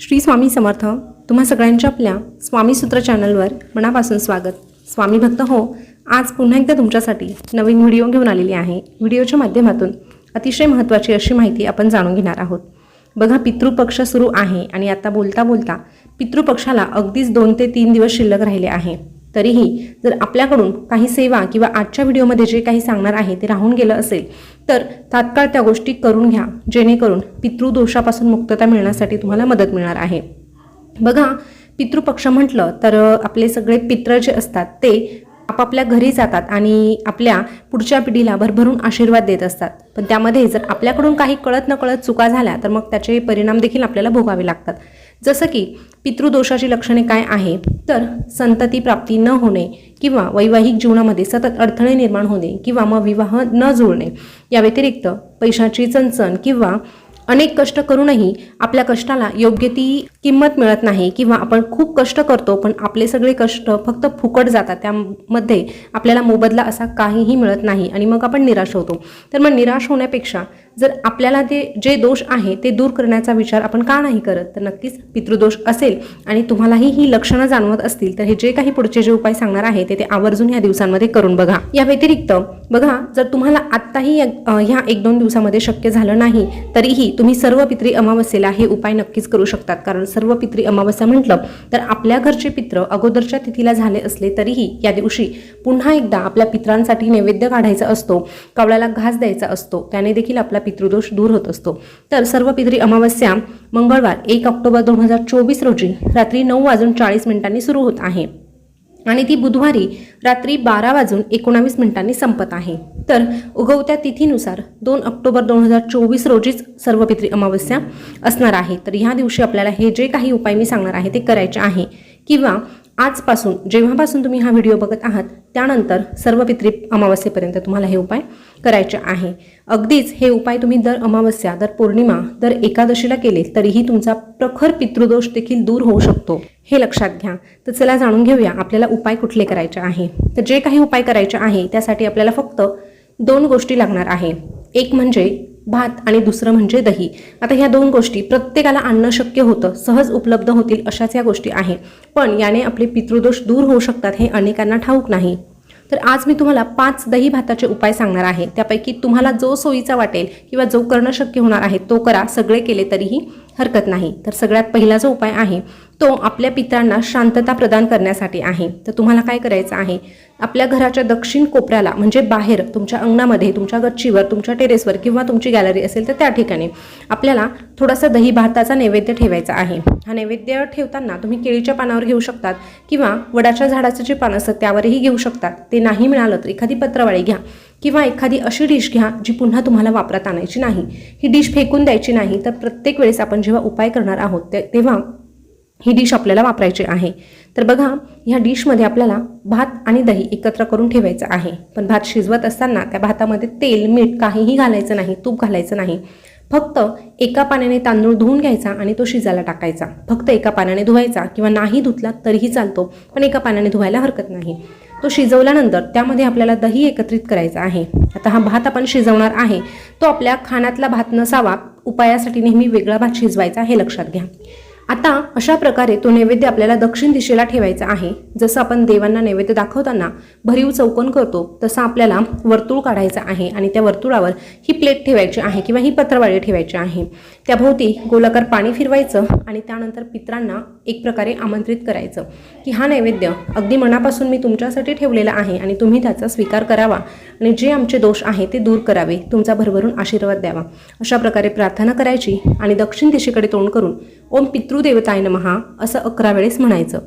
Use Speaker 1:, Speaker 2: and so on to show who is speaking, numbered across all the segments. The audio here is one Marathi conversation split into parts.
Speaker 1: श्री स्वामी समर्थ तुम्हा सगळ्यांच्या आपल्या स्वामी सूत्र चॅनलवर मनापासून स्वागत. स्वामी भक्त हो आज पुन्हा एकदा तुमच्यासाठी नवीन व्हिडिओ घेऊन आलेली आहे. व्हिडिओच्या माध्यमातून अतिशय महत्त्वाची अशी माहिती आपण जाणून घेणार आहोत. बघा पितृपक्ष सुरू आहे आणि आता बोलता बोलता पितृपक्षाला अगदीच दोन ते तीन दिवस शिल्लक राहिले आहे. तरीही जर आपल्याकडून काही सेवा किंवा आजच्या व्हिडिओमध्ये जे काही सांगणार आहे ते राहून गेलं असेल तर तात्काळ त्या गोष्टी करून घ्या जेणेकरून पितृदोषापासून मुक्तता मिळण्यासाठी तुम्हाला मदत मिळणार आहे. बघा पितृपक्ष म्हटलं तर आपले सगळे पित्र जे असतात ते आपापल्या घरी जातात आणि आपल्या पुढच्या पिढीला भरभरून आशीर्वाद देत असतात. पण त्यामध्ये जर आपल्याकडून काही कळत न कळत चुका झाल्या तर मग त्याचे परिणाम देखील आपल्याला भोगावे लागतात. जसं की पितृदोषाची लक्षणे काय आहे? तर संतती प्राप्ती न होणे किंवा वैवाहिक जीवनामध्ये सतत अडथळे निर्माण होणे किंवा मग विवाह न जुळणे या व्यतिरिक्त पैशाची चणचण किंवा अनेक कष्ट करूनही आपल्या कष्टाला योग्य ती किंमत मिळत नाही किंवा आपण खूप कष्ट करतो पण आपले सगळे कष्ट फक्त फुकट जातात. त्यामध्ये आपल्याला मोबदला असा काहीही मिळत नाही आणि मग आपण निराश होतो. तर मग निराश होण्यापेक्षा जर आपल्याला ते जे दोष आहे ते दूर करण्याचा विचार आपण का नाही करत? तर नक्कीच पितृदोष असेल. आणि तुम्हालाही ही लक्षणं जाणवत असतील तर हे जे काही पुढचे जे उपाय सांगणार आहे ते ते आवर्जून ह्या दिवसांमध्ये करून बघा. या व्यतिरिक्त बघा जर तुम्हाला आत्ताही ह्या एक दोन दिवसामध्ये शक्य झालं नाही तरीही तुम्ही सर्व पित्री अमावस्येला हे उपाय नक्कीच करू शकतात. कारण सर्व पित्री अमावस्या म्हटलं तर आपल्या घरचे पित्र अगोदरच्या तिथीला झाले असले तरीही या दिवशी पुन्हा एकदा आपल्या पित्रांसाठी नैवेद्य काढायचा असतो कावळ्याला घास द्यायचा असतो त्याने देखील आपला पितृदोष दूर होत असतो. तर सर्व पितरी अमावस्या मंगळवार एक ऑक्टोबर दोन हजार चोवीस रोजी रात्री नऊ वाजून चाळीस मिनिटांनी सुरू होत आहे. आणि ती बुधवारी रात्री बारा वाजून एकोणावीस मिनिटांनी संपत आहे. तर उगवत्या तिथीनुसार दोन ऑक्टोबर दोन हजार चोवीस रोजीच सर्व पितरी अमावस्या असणार आहे. तर ह्या दिवशी आपल्याला हे जे काही उपाय मी सांगणार आहे ते करायचे आहे. किंवा आजपासून जेव्हापासून तुम्ही हा व्हिडिओ बघत आहात त्यानंतर सर्व पितरी अमावस्येपर्यंत तुम्हाला हे उपाय करायचे आहे. अगदीच हे उपाय तुम्ही दर अमावस्या दर पौर्णिमा दर एकादशीला केले तरीही तुमचा प्रखर पितृदोष देखील दूर होऊ शकतो. हे लक्षात घ्या. तर चला जाणून घेऊया आपल्याला उपाय कुठले करायचे आहे. तर जे काही उपाय करायचे आहे त्यासाठी आपल्याला फक्त दोन गोष्टी लागणार आहे. एक म्हणजे भात आणि दुसरं म्हणजे दही. आता ह्या दोन गोष्टी प्रत्येकाला आणणं शक्य होतं सहज उपलब्ध होतील अशाच या गोष्टी आहे. पण याने आपले पितृदोष दूर होऊ शकतात हे अनेकांना ठाऊक नाही. तर आज मी तुम्हाला पाच दही भाताचे उपाय सांगणार आहे. त्यापैकी तुम्हाला जो सोयीचा वाटेल किंवा जो करणं शक्य होणार आहे तो करा. सगळे केले तरीही हरकत नाही. तर सगळ्यात पहिला जो उपाय आहे तो आपल्या पित्रांना शांतता प्रदान करण्यासाठी आहे. तर तुम्हाला काय करायचं आहे? आपल्या घराच्या दक्षिण कोपऱ्याला म्हणजे बाहेर तुमच्या अंगणामध्ये तुमच्या गच्चीवर तुमच्या टेरेसवर किंवा तुमची गॅलरी असेल तर त्या ठिकाणी आपल्याला थोडासा दही भाताचा नैवेद्य ठेवायचा आहे. हा नैवेद्य ठेवताना तुम्ही केळीच्या पानावर घेऊ शकतात किंवा वडाच्या झाडाचं जे पान असतं त्यावरही घेऊ शकतात. ते नाही मिळालं तर एखादी पत्रवाळी घ्या किंवा एखादी अशी डिश घ्या जी पुन्हा तुम्हाला वापरात आणायची नाही. ही डिश फेकून द्यायची नाही. तर प्रत्येक वेळेस आपण जेव्हा उपाय करणार आहोत ते- तेव्हा ही डिश आपल्याला वापरायची आहे. तर बघा ह्या डिशमध्ये आपल्याला भात आणि दही एकत्र करून ठेवायचं आहे. पण भात शिजवत असताना त्या भातामध्ये तेल मीठ काहीही घालायचं नाही तूप घालायचं नाही. फक्त एका पाण्याने तांदूळ धुवून घ्यायचा आणि तो शिजायला टाकायचा. फक्त एका पाण्याने धुवायचा किंवा नाही धुतला तरीही चालतो पण एका पाण्याने धुवायला हरकत नाही. तो शिजवल्यानंतर त्यामध्ये आपल्याला दही एकत्रित करायचं आहे. आता हा भात आपण शिजवणार आहे तो आपल्या खाण्यातला भात नसावा उपायासाठी नेहमी वेगळा भात शिजवायचा हे लक्षात घ्या. आता अशा प्रकारे तो नैवेद्य आपल्याला दक्षिण दिशेला ठेवायचा आहे. जसं आपण देवांना नैवेद्य दाखवताना भरीव चौकन करतो तसं आपल्याला वर्तुळ काढायचं आहे आणि त्या वर्तुळावर ही प्लेट ठेवायची आहे किंवा ही पत्रवाळी ठेवायची आहे. त्याभोवती गोलाकार पाणी फिरवायचं आणि त्यानंतर पित्रांना एक प्रकारे आमंत्रित करायचं की हा नैवेद्य अगदी मनापासून मी तुमच्यासाठी ठेवलेला आहे आणि तुम्ही त्याचा स्वीकार करावा आणि जे आमचे दोष आहे ते दूर करावे तुमचा भरभरून आशीर्वाद द्यावा. अशा प्रकारे प्रार्थना करायची आणि दक्षिण दिशेकडे तोंड करून ओम पितृदेवताय नमहा असं अकरा वेळेस म्हणायचं.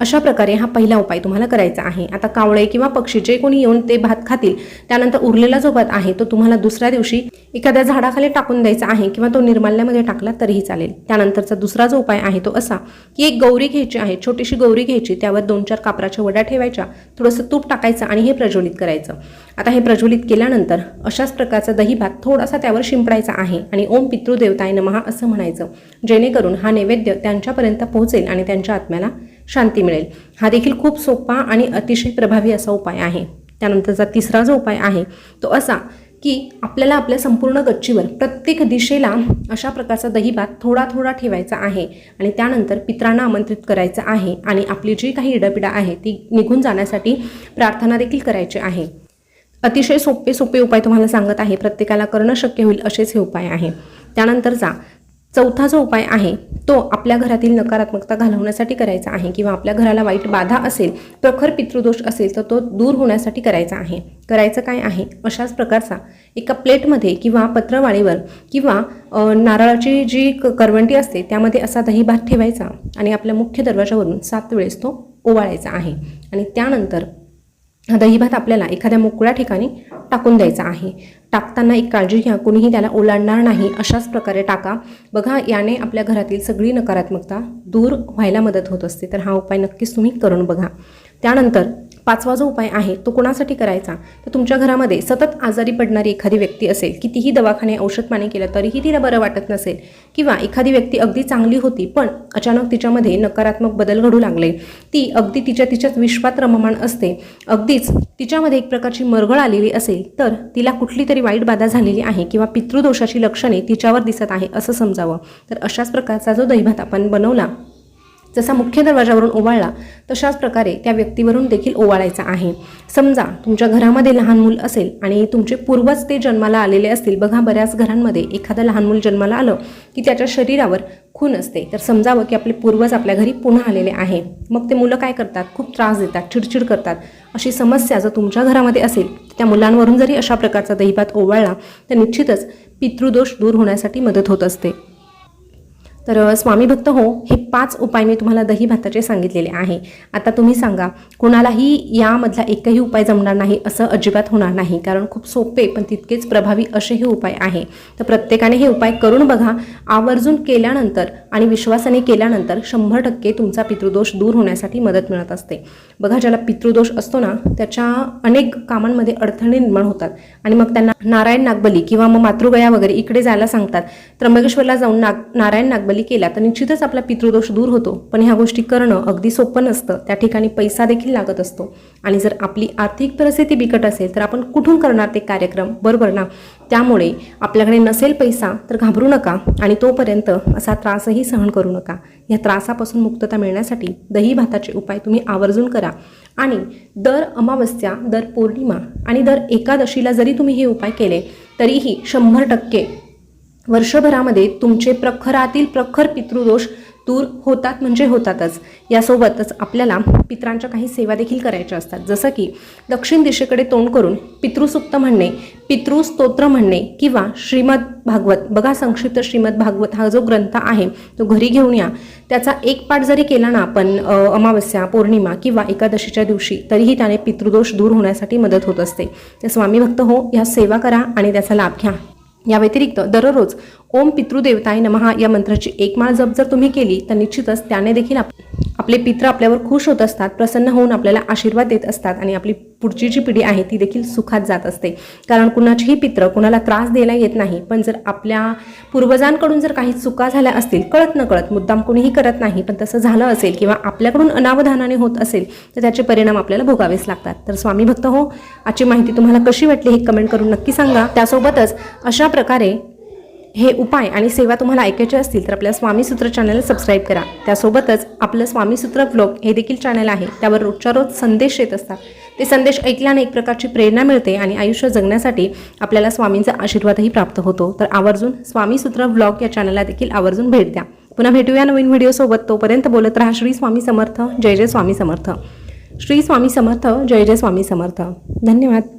Speaker 1: अशा प्रकारे हा पहिला उपाय तुम्हाला करायचा आहे. आता कावळे किंवा पक्षी जे कोणी येऊन ते भात खातील त्यानंतर उरलेला जो भात आहे तो तुम्हाला दुसऱ्या दिवशी एखाद्या झाडाखाली टाकून द्यायचा आहे किंवा तो निर्माल्यामध्ये टाकला तरीही चालेल. त्यानंतरचा दुसरा जो उपाय आहे तो असा की एक गौरी घ्यायची आहे छोटीशी गौरी घ्यायची त्यावर दोन चार कापराच्या वड्या ठेवायच्या थोडंसं तूप टाकायचं आणि हे प्रज्वलित करायचं. आता हे प्रज्वलित केल्यानंतर अशाच प्रकारचा दही भात थोडासा त्यावर शिंपडायचा आहे आणि ओम पितृदेवताय नमहा असं म्हणायचं. जेणेकरून हा नैवेद्य त्यांच्यापर्यंत पोहोचेल आणि त्यांच्या आत्म्याला शांती मिळेल. हा देखील खूप सोपा आणि अतिशय प्रभावी असा उपाय आहे. त्यानंतरचा तिसरा जो उपाय आहे तो असा की आपल्याला आपल्या संपूर्ण गच्चीवर प्रत्येक दिशेला अशा प्रकारचा दहीभात थोडा थोडा ठेवायचा आहे आणि त्यानंतर पित्रांना आमंत्रित करायचं आहे आणि आपली जी काही इडपिडा आहे ती निघून जाण्यासाठी प्रार्थना देखील करायची आहे. अतिशय सोपे सोपे उपाय तुम्हाला सांगत आहे. प्रत्येकाला करणं शक्य होईल असेच हे उपाय आहे. त्यानंतरचा चौथा जो उपाय आहे तो आपल्या घरातील नकारात्मकता घालवण्यासाठी करायचा आहे किंवा आपल्या घराला वाईट बाधा असेल प्रखर पितृदोष असेल तर तो दूर होण्यासाठी करायचा आहे. करायचं काय आहे? अशाच प्रकारचा एका प्लेटमध्ये किंवा पत्रवाळीवर किंवा नारळाची जी क- करवंटी असते त्यामध्ये असा दही भात ठेवायचा आणि आपल्या मुख्य दरवाजावरून सात वेळेस तो ओवाळायचा आहे. आणि त्यानंतर दहीभात आपल्याला एखाद्या मोकळ्या ठिकाणी टाकून द्यायचा आहे. टाकताना एक काळजी घ्या. कोणीही त्याला ओलांडणार नाही. अशाच प्रकारे टाका. बघा याने आपल्या घरातील सगळी नकारात्मकता दूर व्हायला मदत होत असते. तर हा उपाय नक्कीच तुम्ही करून बघा. त्यानंतर पाचवा जो उपाय आहे तो कोणासाठी करायचा? तर तुमच्या घरामध्ये सतत आजारी पडणारी एखादी व्यक्ती असेल कितीही दवाखाने औषध पाणी केलं तरीही तिला बरं वाटत नसेल किंवा एखादी व्यक्ती अगदी चांगली होती पण अचानक तिच्यामध्ये नकारात्मक बदल घडू लागले. ती अगदी तिच्या तिच्यात विश्वात रममाण असते. अगदीच तिच्यामध्ये एक प्रकारची मरगळ आलेली असेल तर तिला कुठली तरी वाईट बाधा झालेली आहे किंवा पितृदोषाची लक्षणे तिच्यावर दिसत आहे असं समजावं. तर अशाच प्रकारचा जो दैभात आपण बनवला जसा मुख्य दरवाजावरून ओवाळला तशाच प्रकारे त्या व्यक्तीवरून देखील ओवाळायचा आहे. समजा तुमच्या घरामध्ये लहान मूल असेल आणि तुमचे पूर्वज ते जन्माला आलेले असतील बघा बऱ्याच घरांमध्ये एखादं लहान मूल जन्माला आलं की त्याच्या शरीरावर खून असते. तर समजावं की आपले पूर्वज आपल्या घरी पुन्हा आलेले आहे. मग ते मुलं काय करतात? खूप त्रास देतात चिडचिड करतात. अशी समस्या जर तुमच्या घरामध्ये असेल त्या मुलांवरून जरी अशा प्रकारचा दहीभात ओवाळला तर निश्चितच पितृदोष दूर होण्यासाठी मदत होत असते. तर स्वामी भक्त हो हे पाच उपाय मी तुम्हाला दही भाताचे सांगितलेले आहे. आता तुम्ही सांगा कोणालाही यामधला एकही उपाय जमणार नाही असं अजिबात होणार नाही कारण खूप सोपे पण तितकेच प्रभावी असे हे उपाय आहे. तर प्रत्येकाने हे उपाय करून बघा आवर्जून केल्यानंतर आणि विश्वासाने केल्यानंतर शंभर टक्के तुमचा पितृदोष दूर होण्यासाठी मदत मिळत असते. बघा ज्याला पितृदोष असतो ना त्याच्या अनेक कामांमध्ये अडथळे निर्माण होतात. आणि मग त्यांना नारायण नागबली किंवा मग मातृगया वगैरे इकडे जायला सांगतात. त्र्यंबकेश्वरला जाऊन नाग नारायण नागबली केला तर निश्चितच आपला पितृदोष दूर होतो. पण ह्या गोष्टी करणं अगदी सोपं नसतं. त्या ठिकाणी पैसा देखील लागत असतो. आणि जर आपली आर्थिक परिस्थिती बिकट असेल तर आपण कुठून करणार ते कार्यक्रम? बरोबर ना? त्यामुळे आपल्याकडे नसेल पैसा तर घाबरू नका आणि तोपर्यंत असा त्रासही सहन करू नका. या त्रासापासून मुक्तता मिळण्यासाठी दही भाताचे उपाय तुम्ही आवर्जून करा. आणि दर अमावस्या दर पौर्णिमा आणि दर एकादशीला जरी तुम्ही हे उपाय केले तरीही शंभर टक्के वर्षभरामध्ये तुमचे प्रखरातील प्रखर पितृदोष दूर होतात म्हणजे होतातच. यासोबतच आपल्याला पित्रांच्या काही सेवा देखील करायच्या असतात. जसं की दक्षिण दिशेकडे तोंड करून पितृसुक्त म्हणणे पितृस्तोत्र म्हणणे किंवा श्रीमद भागवत. बघा संक्षिप्त श्रीमद भागवत हा जो ग्रंथ आहे तो घरी घेऊन या. त्याचा एक पाठ जरी केला ना आपण अमावस्या पौर्णिमा किंवा एकादशीच्या दिवशी तरीही त्याने पितृदोष दूर होण्यासाठी मदत होत असते. तर स्वामी भक्त हो ह्या सेवा करा आणि त्याचा लाभ घ्या. या व्यतिरिक्त दररोज ओम पितृदेवताय नमहा या मंत्राची एक माळ जप जर तुम्ही केली तर निश्चितच त्याने देखील आप आपले पित्र आपल्यावर खुश होत असतात प्रसन्न होऊन आपल्याला आशीर्वाद देत असतात आणि आपली पुढची जी पिढी आहे ती देखील सुखात जात असते. कारण कुणाचेही पित्र कुणाला त्रास द्यायला येत नाही पण जर आपल्या पूर्वजांकडून जर काही चुका झाल्या असतील कळत न कळत मुद्दाम कोणीही करत नाही पण तसं झालं असेल किंवा आपल्याकडून अनावधानाने होत असेल तर त्याचे परिणाम आपल्याला भोगावेच लागतात. तर स्वामी भक्त हो आजची माहिती तुम्हाला कशी वाटली हे कमेंट करून नक्की सांगा. त्यासोबतच अशा प्रकारे हे उपाय आणि सेवा तुम्हाला ऐकायचे असतील तर आपल्या स्वामीसूत्र चॅनल सबस्क्राईब करा. त्यासोबतच आपलं स्वामीसूत्र ब्लॉग हे देखील चॅनल आहे. त्यावर रोजच्या रोज संदेश येत असतात. ते संदेश ऐकल्याने एक प्रकारची प्रेरणा मिळते आणि आयुष्य जगण्यासाठी आपल्याला स्वामींचा आशीर्वादही प्राप्त होतो. तर आवर्जून स्वामीसूत्र ब्लॉग या चॅनलला देखील आवर्जून भेट द्या. पुन्हा भेटूया नवीन व्हिडिओसोबत तोपर्यंत बोलत राहा श्री स्वामी समर्थ. जय जय स्वामी समर्थ. श्री स्वामी समर्थ. जय जय स्वामी समर्थ. धन्यवाद.